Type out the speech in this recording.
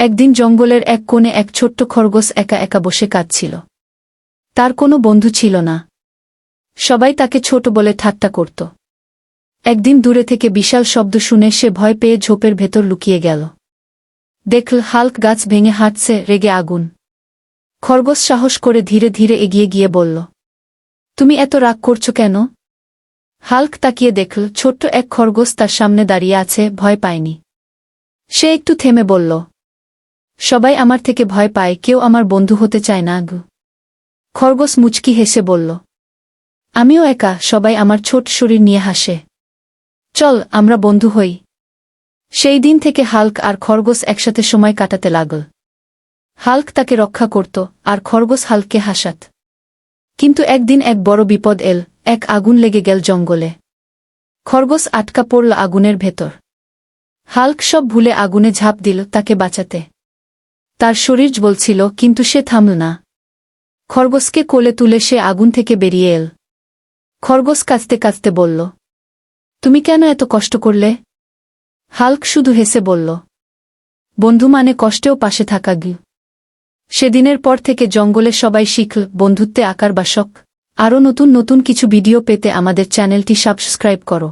একদিন জঙ্গলের এক কোণে এক ছোট্ট খরগোশ একা একা বসে কাঁদছিল। তার কোনো বন্ধু ছিল না। সবাই তাকে ছোট বলে ঠাট্টা করত। একদিন দূরে থেকে বিশাল শব্দ শুনে সে ভয় পেয়ে ঝোপের ভেতর লুকিয়ে গেল। দেখল হাল্ক গাছ ভেঙে হাঁটছে, রেগে আগুন। খরগোশ সাহস করে ধীরে ধীরে এগিয়ে গিয়ে বলল, তুমি এত রাগ করছ কেন? হাল্ক তাকিয়ে দেখল, ছোট্ট এক খরগোশ তার সামনে দাঁড়িয়ে আছে, ভয় পায়নি। সে একটু থেমে বলল সবাই আমার থেকে ভয় পায়, কেউ আমার বন্ধু হতে চায় না, গু। খরগোশ মুচকি হেসে বলল, আমিও একা, সবাই আমার ছোট শরীর নিয়ে হাসে। চল, আমরা বন্ধু হই। সেই দিন থেকে হাল্ক আর খরগোশ একসাথে সময় কাটাতে লাগল। হাল্ক তাকে রক্ষা করত, আর খরগোশ হালকে হাসাত। কিন্তু একদিন এক বড় বিপদ এল, এক আগুন লেগে গেল জঙ্গলে। খরগোশ আটকা পড়ল আগুনের ভেতর। হাল্ক সব ভুলে আগুনে ঝাঁপ দিল তাকে বাঁচাতে। তার শরীর বলছিল কিন্তু সে থামল না। খরগোশকে কোলে তুলে সে আগুন থেকে বেরিয়ে এল। খরগোশ কাঁচতে কাঁচতে বলল, তুমি কেন এত কষ্ট করলে? হাল্ক শুধু হেসে বলল, বন্ধু মানে কষ্টেও পাশে থাকা গি সেদিনের পর থেকে জঙ্গলে সবাই শিখল, বন্ধুত্বে আকার বাসক আরও নতুন নতুন কিছু ভিডিও পেতে আমাদের চ্যানেলটি সাবস্ক্রাইব করো।